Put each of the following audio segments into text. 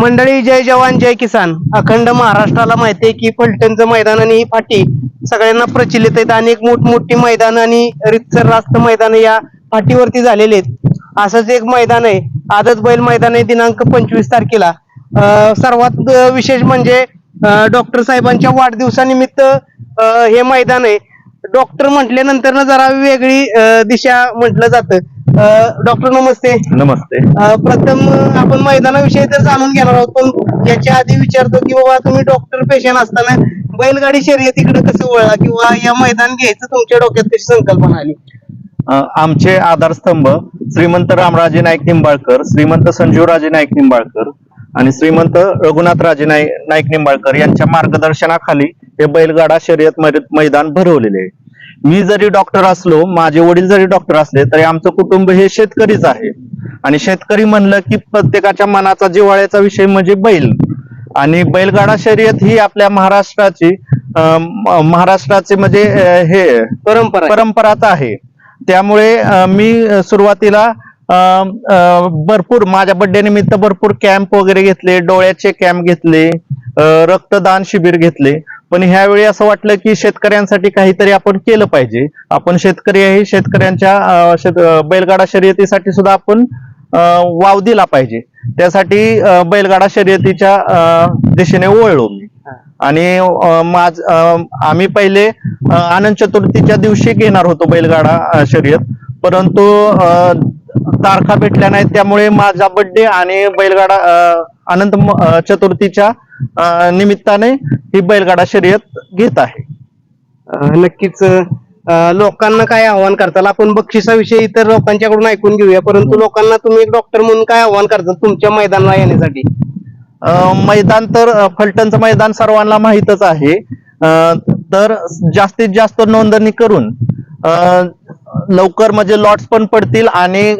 मंडळी जय जवान जय किसान. अखंड महाराष्ट्राला माहिती आहे की फलटणचं मैदान आणि ही फाटी सगळ्यांना प्रचलित आहेत अनेक मोठमोठी मैदान आणि रितसर रास्त मैदान या फाटीवरती झालेले आहेत. असंच एक मैदान आहे. आदत बैल मैदान आहे दिनांक पंचवीस तारखेला. सर्वात विशेष म्हणजे डॉक्टर साहेबांच्या वाढदिवसानिमित्त हे मैदान आहे. डॉक्टर म्हटल्यानंतर ना जरा वेगळी दिशा म्हटलं जातं. डॉक्टर नमस्ते. नमस्ते. प्रथम आपण मैदानाविषयी तर जाणून घेणार आहोत पण याच्या आधी विचारतो की बाबा तुम्ही डॉक्टर पेशंट असताना बैलगाडी शर्यतीकडे कसं वळला किंवा या मैदान घ्यायचं तुमच्या डोक्यात कशी संकल्पना आली? आमचे आधारस्तंभ श्रीमंत रामराजे नाईक निंबाळकर श्रीमंत संजीवराजे नाईक निंबाळकर आणि श्रीमंत रघुनाथराजे नाईक नाईक निंबाळकर यांच्या मार्गदर्शनाखाली हे बैलगाडा शर्यत मैदान भरवलेले आहे. मी जरी डॉक्टर असलो माझे वडील जरी डॉक्टर असले तरी आमचं कुटुंब हे शेतकरीच आहे. आणि शेतकरी म्हणलं की प्रत्येकाच्या मनाचा जिव्हाळ्याचा विषय म्हणजे बैल. आणि बैलगाडा शर्यत ही आपल्या महाराष्ट्राची महाराष्ट्राचे म्हणजे हे परंपरा. परंपराच आहे. त्यामुळे मी सुरुवातीला भरपूर माझ्या बर्थडे निमित्त भरपूर कॅम्प वगैरे घेतले डोळ्याचे कॅम्प घेतले रक्तदान शिबिर घेतले. पण ह्यावेळी असं वाटलं की शेतकऱ्यांसाठी काहीतरी आपण केलं पाहिजे. आपण शेतकरी आहे शेतकऱ्यांच्या शेत- बैलगाडा शर्यतीसाठी सुद्धा आपण वाव दिला पाहिजे. त्यासाठी बैलगाडा शर्यतीच्या अ, दिशेने वळलो मी. आणि माझ आम्ही पहिले अनंत चतुर्थीच्या दिवशी घेणार होतो बैलगाडा शर्यत. परंतु तारखा भेटल्या नाहीत त्यामुळे माझा बर्थडे आणि बैलगाडा अनंत चतुर्थीच्या निमित्ताने ही बैलगाडा शर्यत घेत आहे. नक्कीच लोकांना काय आव्हान करताल? आपण बक्षिसाविषयी इतर लोकांच्याकडून ऐकून घेऊया. परंतु लोकांना तुम्ही एक डॉक्टर म्हणून काय आव्हान करताल तुमच्या मैदानाला येण्यासाठी? मैदान तर फलटणचं मैदान सर्वांना माहीतच आहे. तर जास्तीत जास्त नोंदणी करून लवकर म्हणजे लॉट्स पण पडतील आणि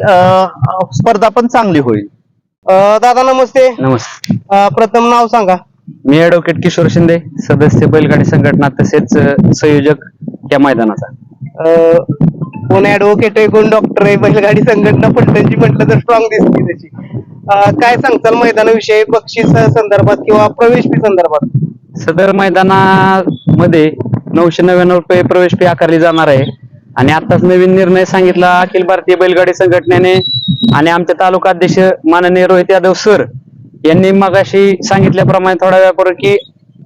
स्पर्धा पण चांगली होईल. अ, दादा नमस्ते. नमस्ते. अ, प्रथम नाव सांगा. मी ऍडव्होकेट किशोर शिंदे सदस्य बैलगाडी संघटना तसेच अ, संयोजक या मैदानाचा. अ, कोण ऍडव्होकेट आहे कोण डॉक्टर आहे बैलगाडी संघटना फलटणची म्हटलं तर स्ट्रॉंग दिसते त्याची. अ, काय सांगताल मैदानाविषयी बक्षीस संदर्भात किंवा प्रवेश फी संदर्भात? सदर मैदानामध्ये नऊशे नव्याण्णव रुपये प्रवेश फी आकारली जाणार आहे. आणि आताच नवीन निर्णय सांगितला अखिल भारतीय बैलगाडी संघटनेने आणि आमचे तालुका अध्यक्ष माननीय रोहित यादव सर यांनी मगाशी सांगितल्याप्रमाणे थोड्या वेळापूर्वी की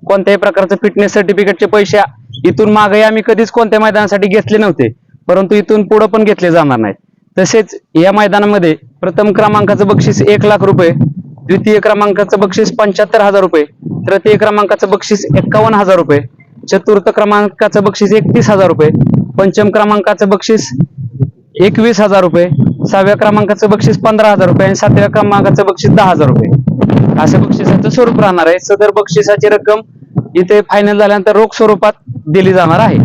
कोणत्याही प्रकारचं फिटनेस सर्टिफिकेटचे पैसे इथून मागे आम्ही कधीच कोणत्या मैदानासाठी घेतले नव्हते. परंतु इथून पुढे पण घेतले जाणार नाहीत. तसेच या मैदानामध्ये प्रथम क्रमांकाचं बक्षीस एक लाख रुपये द्वितीय क्रमांकाचं बक्षीस पंच्याहत्तर हजार रुपये तृतीय क्रमांकाचं बक्षीस एक्कावन्न हजार रुपये चतुर्थ क्रमांकाचं बक्षीस एकतीस हजार रुपये पंचम क्रमांकाचं बक्षीस एकवीस हजार रुपये सहाव्या क्रमांकाचं बक्षीस पंधरा हजार रुपये आणि सातव्या क्रमांकाचं बक्षीस दहा हजार रुपये. असं बक्षिसाचं स्वरूप राहणार आहे. सदर बक्षिसाची रक्कम इथे फायनल झाल्यानंतर रोख स्वरूपात दिली जाणार आहे.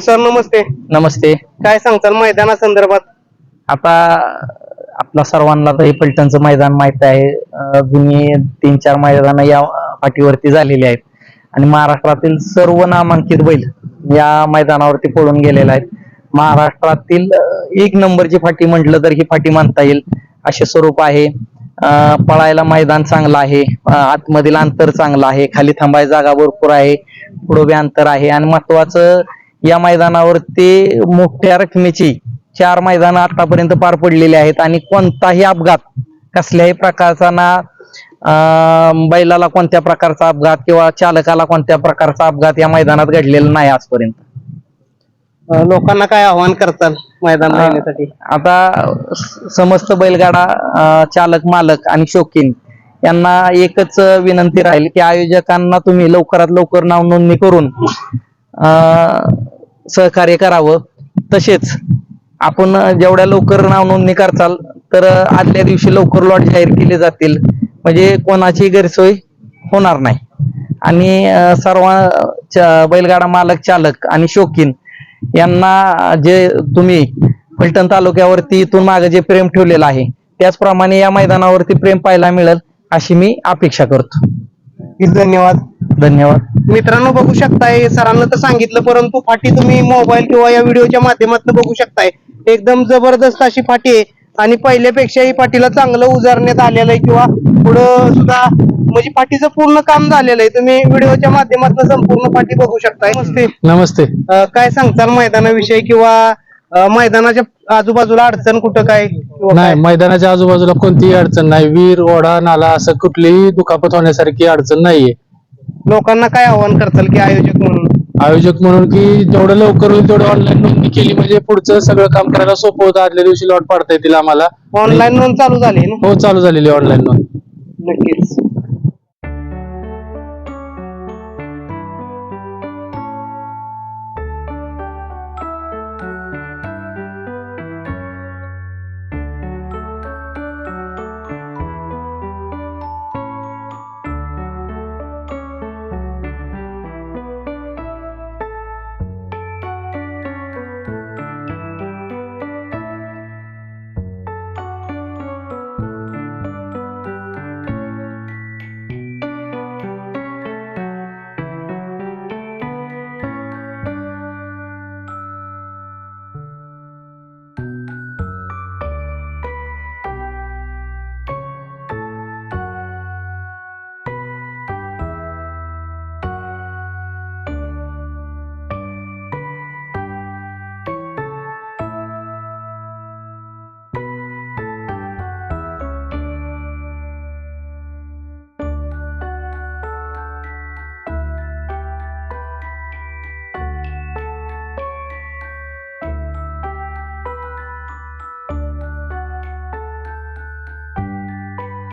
सर नमस्ते. नमस्ते. काय सांगताल मैदाना संदर्भात आता आपला सर्वांना तर हे पलटणचं मैदान माहीत आहे. जुनी तीन चार मैदानं या पाठीवरती झालेली आहेत. आणि महाराष्ट्रातील सर्व नामांकित बैल या मैदानावरती पळून गेलेला आहे. महाराष्ट्रातील एक नंबरची फाटी म्हटलं तर ही फाटी मानता येईल. असे स्वरूप आहे. पळायला मैदान चांगलं आहे. आतमधील अंतर चांगलं आहे. खाली थांबाय जागा भरपूर आहे. पुढे बी अंतर आहे. आणि महत्वाचं या मैदानावरती मोठ्या रकमेची चार मैदान आतापर्यंत पार पडलेली आहेत. आणि कोणताही अपघात कसल्याही प्रकारचा ना बैलाला कोणत्या प्रकारचा अपघात किंवा चालकाला कोणत्या प्रकारचा अपघात या मैदानात घडलेला नाही आजपर्यंत? लोकांना काय आव्हान करताल मैदानाला येण्यासाठी आता समस्त बैलगाडा चालक मालक आणि शौकीन यांना एकच विनंती राहील की आयोजकांना तुम्ही लवकरात लवकर नाव नोंदणी करून सहकार्य करावं. तसेच आपण जेवढ्या लवकर नाव नोंदणी करचाल तर आदल्या दिवशी लवकर लॉट जाहीर केले जातील. म्हणजे कोणाची गैरसोय होणार नाही. आणि सर्व बैलगाडा मालक चालक आणि शौकीन यांना जे तुम्ही फलटण तालुक्यावरती इथून मागे जे प्रेम ठेवलेलं आहे त्याचप्रमाणे या मैदानावरती प्रेम पाहायला मिळेल अशी मी अपेक्षा करतो. धन्यवाद. धन्यवाद. मित्रांनो बघू शकताय सरांना तर सांगितलं परंतु फाटी तुम्ही मोबाईल किंवा या व्हिडिओच्या माध्यमातून बघू शकताय. एकदम जबरदस्त अशी फाटी आहे. आणि पहिल्यापेक्षाही पाठीला चांगलं उजारण्यात आलेलं आहे किंवा पुढं सुद्धा म्हणजे पाठीचं पूर्ण काम झालेलं आहे. तुम्ही व्हिडिओच्या माध्यमातून संपूर्ण पाठी बघू शकताय. नमस्ते. नमस्ते. अं, काय सांगताल मैदानाविषयी किंवा अं, मैदानाच्या आजूबाजूला अडचण कुठं काय? किंवा नाही काय? मैदानाच्या आजूबाजूला कोणतीही अडचण नाही. विहीर ओढा नाला असं कुठलीही दुखापत होण्यासारखी अडचण नाहीये. लोकांना काय आव्हान करताल की आयोजक म्हणून? आयोजक म्हणून की जेवढं लवकर होईल तेवढं ऑनलाईन नोंदणी केली म्हणजे पुढचं सगळं काम करायला सोपं होतं. आदल्या दिवशी लॉट पाडता येतील आम्हाला. ऑनलाईन नोंद चालू झाली ना? हो चालू झालेली ऑनलाईन नोंद. नक्कीच.